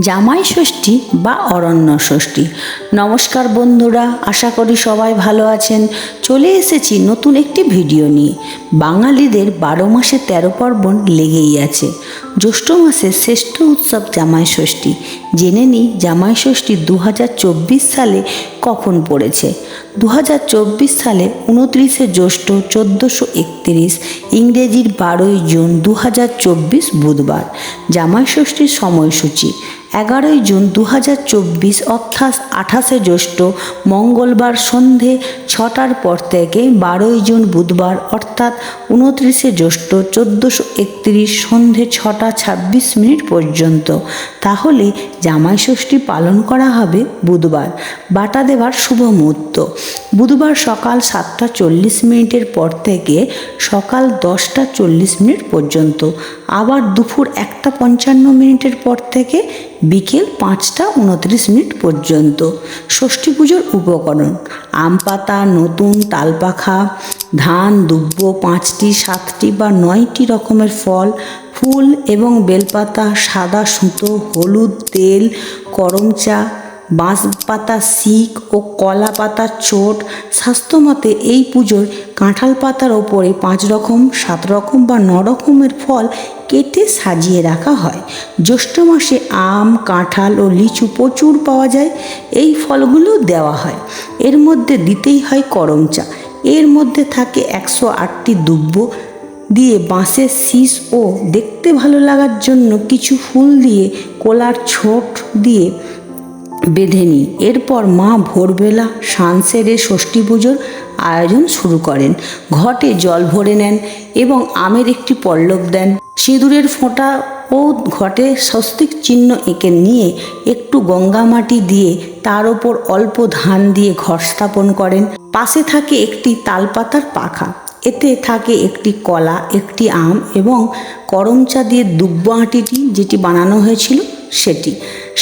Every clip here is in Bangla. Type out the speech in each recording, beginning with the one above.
জামাই ষষ্ঠী বা অরণ্য ষষ্ঠী। নমস্কার বন্ধুরা, আশা করি সবাই ভালো আছেন। চলে এসেছি নতুন একটি ভিডিও নিয়ে। বাঙালিদের বারো মাসে তেরো পার্বণ লেগেই আছে। জ্যৈষ্ঠ মাসের শ্রেষ্ঠ উৎসব জামাই ষষ্ঠী জেনে নিই জামাই ষষ্ঠী দু হাজার চব্বিশ সালে কখন পড়েছে। দু হাজার চব্বিশ সালে উনত্রিশে জ্যৈষ্ঠ চোদ্দোশো একত্রিশ, ইংরেজির বারোই জুন দু হাজার চব্বিশ বুধবার। জামাই ষষ্ঠীর সময়সূচি এগারোই জুন দু হাজার চব্বিশ অর্থাৎ আঠাশে জ্যৈষ্ঠ মঙ্গলবার সন্ধে ছটার পর থেকে বারোই জুন বুধবার অর্থাৎ উনত্রিশে জ্যৈষ্ঠ চোদ্দোশো একত্রিশ সন্ধে ছটা ছাব্বিশ মিনিট পর্যন্ত। তাহলে জামাই ষষ্ঠী পালন করা হবে বুধবার। বাটা দেওয়ার শুভ মুহূর্ত। বুধবার সকাল সাতটা চল্লিশ মিনিটের পর থেকে সকাল দশটা চল্লিশ মিনিট পর্যন্ত। আবার দুপুর একটা পঞ্চান্ন মিনিটের পর থেকে বিকেল পাঁচটা উনত্রিশ মিনিট পর্যন্ত। ষষ্ঠী পুজোর উপকরণ, আম পাতা, নতুন তালপাখা, ধান, দুব্ব, পাঁচটি, সাতটি বা নয়টি রকমের ফল, ফুল এবং বেলপাতা, সাদা সুতো, হলুদ, তেল করম চা বাঁশ পাতা শিক ও কলা পাতার চোট, স্বাস্থ্যমতে এই পুজোর কাঁঠাল পাতার ওপরে পাঁচ রকম, সাত রকম বা ন রকমের ফল কেটে সাজিয়ে রাখা হয়। জ্যৈষ্ঠ মাসে আম, কাঁঠাল ও লিচু প্রচুর পাওয়া যায়। এই ফলগুলো দেওয়া হয়। এর মধ্যে দিতেই হয় করম চা। এর মধ্যে থাকে একশো আটটি দুব্ব। দিয়ে বাঁশের শীষ ও দেখতে ভালো লাগার জন্য কিছু ফুল দিয়ে, কোলার ছোট দিয়ে বেঁধে নিই। এরপর মা ভোরবেলা সান সেরে ষষ্ঠী পুজোর আয়োজন শুরু করেন। ঘটে জল ভরে নেন এবং আমের একটি পল্লব দেন। সিঁদুরের ফোঁটা ও ঘটে স্বস্তিক চিহ্ন এঁকে নিয়ে একটু গঙ্গা মাটি দিয়ে তার ওপর অল্প ধান দিয়ে ঘর স্থাপন করেন। পাশে থাকে একটি তালপাতার পাখা। এতে থাকে একটি কলা, একটি আম এবং করমচা দিয়ে দুব্ব আঁটিটি যেটি বানানো হয়েছিল সেটি।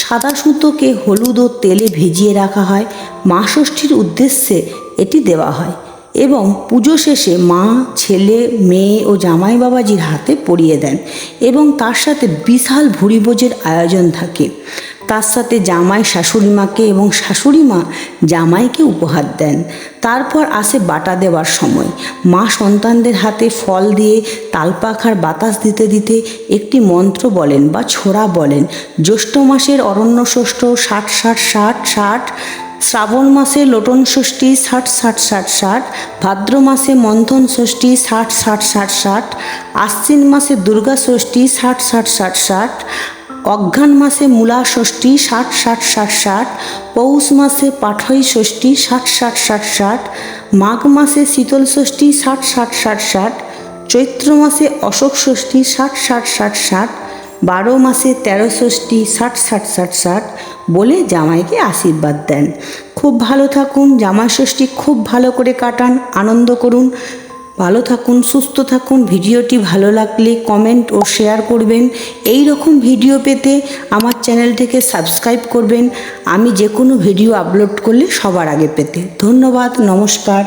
সাদা সুতোকে হলুদ ও তেলে ভিজিয়ে রাখা হয়। মা ষষ্ঠীর উদ্দেশ্যে এটি দেওয়া হয় এবং পুজো শেষে মা, ছেলে, মেয়ে ও জামাই বাবাজির হাতে পরিয়ে দেন এবং তার সাথে বিশাল ভুরিভোজের আয়োজন থাকে। তার সাথে জামাই শাশুড়ি মাকে এবং শাশুড়ি মা জামাইকে উপহার দেন। তারপর আসে বাটা দেওয়ার সময়। মা সন্তানদের হাতে ফল দিয়ে তালপাখার বাতাস দিতে দিতে একটি মন্ত্র বলেন বা ছোড়া বলেন। জ্যৈষ্ঠ মাসের অরণ্য ষষ্ঠ ষাট ষাট ষাট ষাট, শ্রাবণ মাসে লোটন ষষ্ঠী ষাট ষাট ষাট ষাট, ভাদ্র মাসে মন্থন ষষ্ঠী ষাট ষাট ষাট ষাট, আশ্বিন মাসে দুর্গা ষষ্ঠী ষাট ষাট ষাট ষাট অঘ্রাণ মাসে মূলা ষষ্ঠী ষাট ষাট ষাট ষাট পৌষ মাসে পাঠই ষষ্ঠী ষাট ষাট ষাট ষাট মাঘ মাসে শীতল ষষ্ঠী ষাট ষাট ষাট ষাট চৈত্র মাসে অশোক ষষ্ঠী ষাট ষাট ষাট ষাট বারো মাসে তেরো ষষ্ঠী ষাট ষাট ষাট ষাট বলে জামাইকে আশীর্বাদ দেন খুব ভালো থাকুন জামাই ষষ্ঠী খুব ভালো করে কাটান আনন্দ করুন ভালো থাকুন, সুস্থ থাকুন, ভিডিওটি ভালো লাগলে কমেন্ট ও শেয়ার করবেন। এই রকম ভিডিও পেতে আমার চ্যানেলটিকে সাবস্ক্রাইব করবেন। আমি যে কোনো ভিডিও আপলোড করলে সবার আগে পেতে। ধন্যবাদ, নমস্কার।